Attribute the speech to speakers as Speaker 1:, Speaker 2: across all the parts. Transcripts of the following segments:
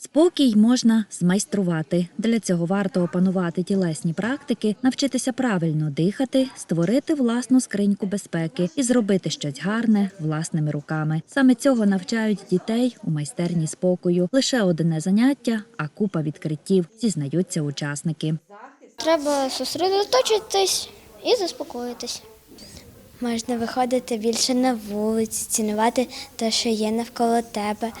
Speaker 1: Спокій можна змайструвати. Для цього варто опанувати тілесні практики, навчитися правильно дихати, створити власну скриньку безпеки і зробити щось гарне власними руками. Саме цього навчають дітей у майстерні спокою. Лише одне заняття, а купа відкриттів, зізнаються учасники.
Speaker 2: Треба зосередоточитись і заспокоїтись.
Speaker 3: Можна виходити більше на вулиці, цінувати те, що є навколо тебе,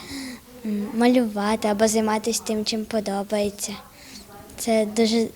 Speaker 3: малювати або займатися тим, чим подобається. Це дуже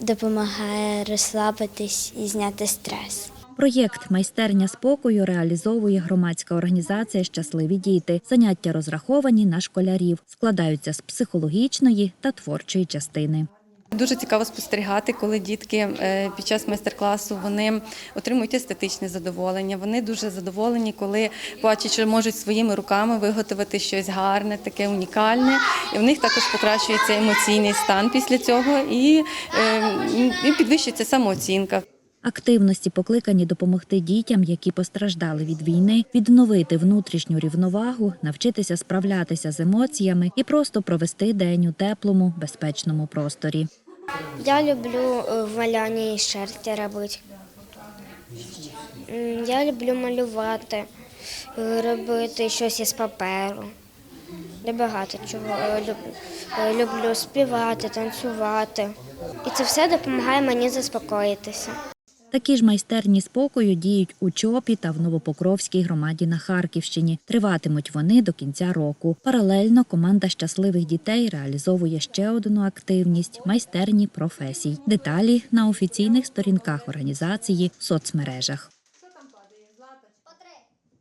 Speaker 3: допомагає розслабитись і зняти стрес.
Speaker 1: Проєкт Майстерня спокою реалізовує громадська організація Щасливі діти. Заняття розраховані на школярів, складаються з психологічної та творчої частини.
Speaker 4: Дуже цікаво спостерігати, коли дітки е, під час майстер-класу вони отримують естетичне задоволення. Вони дуже задоволені, коли бачать, що можуть своїми руками виготовити щось гарне, таке унікальне. І в них також покращується емоційний стан після цього і, е, і підвищується самооцінка.
Speaker 1: Активності покликані допомогти дітям, які постраждали від війни, відновити внутрішню рівновагу, навчитися справлятися з емоціями і просто провести день у теплому, безпечному просторі.
Speaker 2: Я люблю е, в малянні шерсті робити. Я люблю малювати, е, робити щось із паперу. Я багато чого е, люблю. Люблю співати, танцювати. І це все допомагає мені заспокоїтися.
Speaker 1: Такі ж майстерні спокою діють у Чопі та в Новопокровській громаді на Харківщині. Триватимуть вони до кінця року. Паралельно команда щасливих дітей реалізовує ще одну активність майстерні професій. Деталі на офіційних сторінках організації в соцмережах.